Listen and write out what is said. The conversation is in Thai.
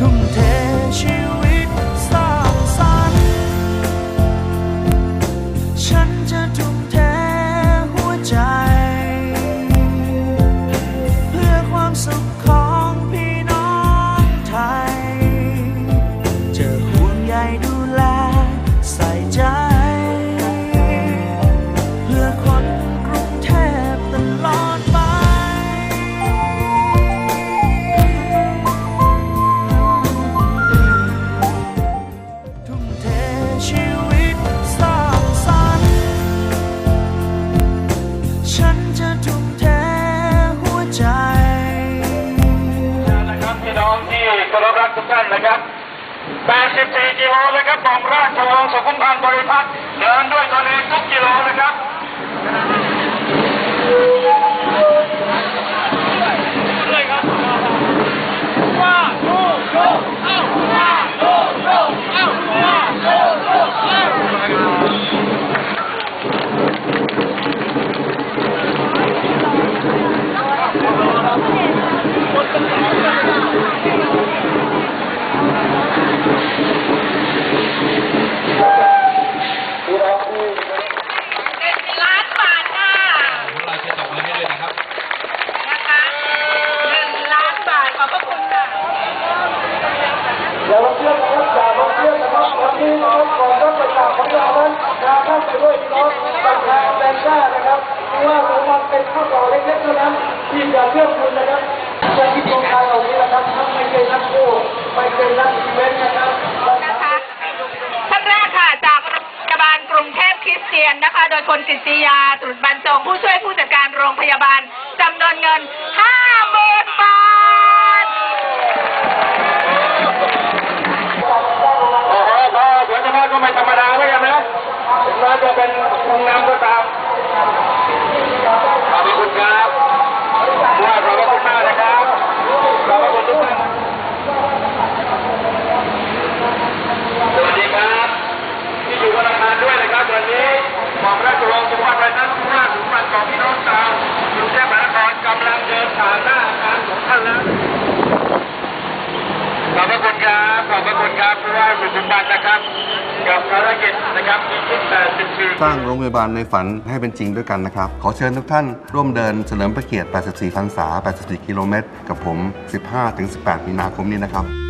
ทุ่มเทชีวิต นะครับ84กิโลนะครับของราชวงศ์สุขุมพันธ์บริพัตรเดินด้วยตนเองทุกกิโลนะครับ อย่าลงเชื่อนะครับอย่าลงเชื่อนะครับวันนี้นะครับก่อนรับประกาศของเรานั้นนาเข้าไปด้วยพี่น้องประชาแบงก้านะครับเพราะว่ามันเป็นข้าวต่อเล็กๆเท่านั้นที่จะเชื่อคุณนะครับจะคิดโครงการเหล่านี้นะครับท่านไม่เคยนักโทษไม่เคยนักอีเวนต์นะครับท่านแรกค่ะจากโรงพยาบาลกรุงเทพคริสเตียนนะคะ โดยคนกิติยาตรุษบรรจงผู้ช่วยผู้จัดการโรงพยาบาลจำนวนเงินห้าหมื่นบาท โอ้โหพอสวนสมรก็ไม่ธรรมดาเหมือนกันนะถึงแม้จะเป็นองค์นำก็ตามขอบคุณครับว่าขอบคุณมากนะครับขอบคุณทุกท่านสวัสดีครับ ที่อยู่กับทานด้วยนะครับวันนี้หม่อมราชวงศ์สุภาพไรนั้นผู้ว่าสุพรรณของพี่น้องชาวกรุงเทพมหานครกำลังเดินผ่าหน้าอาการของท่านแล้วขอบพระคุณครับขอบพระคุณครับผู้ว่าสุขุมบันนะครับ กับภารกิจนะครับมีชุด80ปีสร้างโรงพยาบาลในฝันให้เป็นจริงด้วยกันนะครับ ขอเชิญทุกท่านร่วมเดินเฉลิมพระเกียรติ 84 พรรษา 84 กิโลเมตร กับผม 15-18 มีนาคมนี้นะครับ